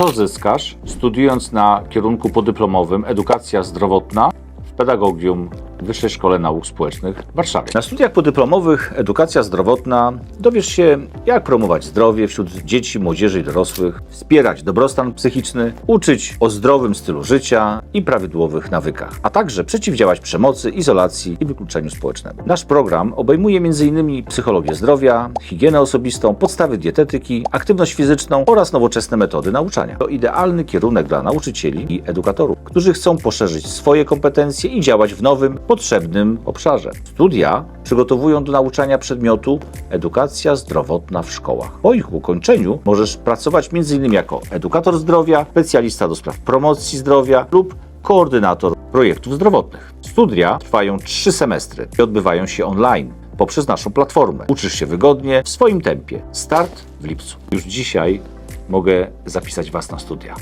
Co zyskasz studiując na kierunku podyplomowym Edukacja Zdrowotna w Pedagogium Wyższej Szkole Nauk Społecznych w Warszawie? Na studiach podyplomowych Edukacja Zdrowotna dowiesz się, jak promować zdrowie wśród dzieci, młodzieży i dorosłych, wspierać dobrostan psychiczny, uczyć o zdrowym stylu życia i prawidłowych nawykach, a także przeciwdziałać przemocy, izolacji i wykluczeniu społecznemu. Nasz program obejmuje m.in. psychologię zdrowia, higienę osobistą, podstawy dietetyki, aktywność fizyczną oraz nowoczesne metody nauczania. To idealny kierunek dla nauczycieli i edukatorów, którzy chcą poszerzyć swoje kompetencje i działać w nowym, potrzebnym obszarze. Studia przygotowują do nauczania przedmiotu edukacja zdrowotna w szkołach. Po ich ukończeniu możesz pracować m.in. jako edukator zdrowia, specjalista do spraw promocji zdrowia lub koordynator projektów zdrowotnych. Studia trwają 3 semestry i odbywają się online poprzez naszą platformę. Uczysz się wygodnie, w swoim tempie. Start w lipcu. Już dzisiaj mogę zapisać Was na studia.